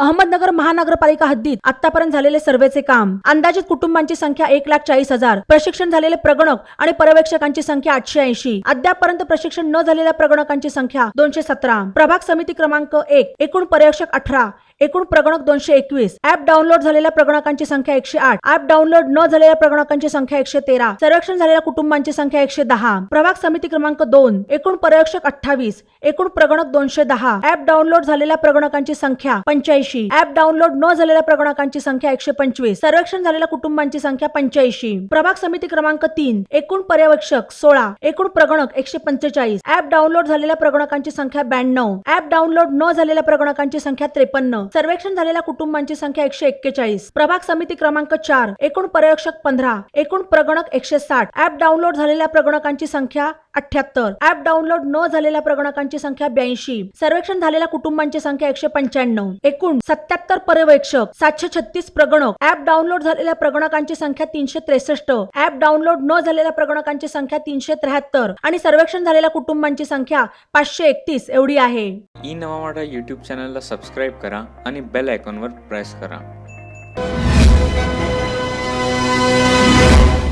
अहमदनगर महानगरपालिका हद्दीत आतापर्यंत झालेले सर्वेचे काम अंदाजित कुटुंबांची संख्या एक लाख चाळीस हजार प्रशिक्षण झालेले प्रगणक आणि पर्यवेक्षकांची संख्या आठशे ऐंशी. अद्यापपर्यंत प्रशिक्षण न झालेल्या प्रगणकांची संख्या दोनशे सतरा. प्रभाग समिती क्रमांक एक एकूण पर्यवेक्षक अठरा. एकूण प्रगणक दोनशे एकवीस. ऍप डाउनलोड झालेल्या प्रगणकांची संख्या एकशे आठ. ऍप डाउनलोड न झालेल्या प्रगणकांची संख्या एकशे तेरा. सर्वेक्षण झालेल्या कुटुंबांची संख्या एकशे दहा. प्रभाग समिती क्रमांक दोन. एकूण पर्यवेक्षक अठ्ठावीस. एकूण प्रगणक दोनशे दहा. ऍप डाउनलोड झालेल्या प्रगणकांची संख्या पंच्याऐंशी. ऍप डाउनलोड न झालेल्या प्रगणकांची संख्या एकशे पंचवीस. सर्वेक्षण झालेल्या कुटुंबांची संख्या पंच्याऐंशी. प्रभाग समिती क्रमांक तीन. एकूण पर्यवेक्षक सोळा. एकूण प्रगणक एकशे पंचेचाळीस. ऍप डाउनलोड झालेल्या प्रगणकांची संख्या ब्याण्णव. ऍप डाउनलोड न झालेल्या प्रगणकांची संख्या त्रेपन्न. सर्वेक्षण झालेल्या कुटुंबांची संख्या एकशे एक्केचाळीस. प्रभाग समिती क्रमांक चार एकूण पर्यवेक्षक पंधरा एकूण प्रगणक एकशे साठ. ऍप डाउनलोड झालेल्या प्रगणकांची संख्या अठ्याहत्तर. ऍप डाउनलोड न झालेल्या प्रगणकांची संख्या ब्याऐंशी. सर्वेक्षण झालेल्या कुटुंबांची संख्या एकशे पंच्याण्णव. एकूण सत्याहत्तर पर्यवेक्षक सातशे छत्तीस प्रगणक. ऍप डाउनलोड झालेल्या प्रगणकांची संख्या तीनशे त्रेसष्ट. ऍप डाउनलोड न झालेल्या प्रगणकांची संख्या तीनशे त्र्याहत्तर. आणि सर्वेक्षण झालेल्या कुटुंबांची संख्या पाचशे एकतीस एवढी आहे. ई नवा मराठा यूट्यूब चॅनलला सबस्क्राईब करा आणि बेल आयकॉनवर प्रेस करा.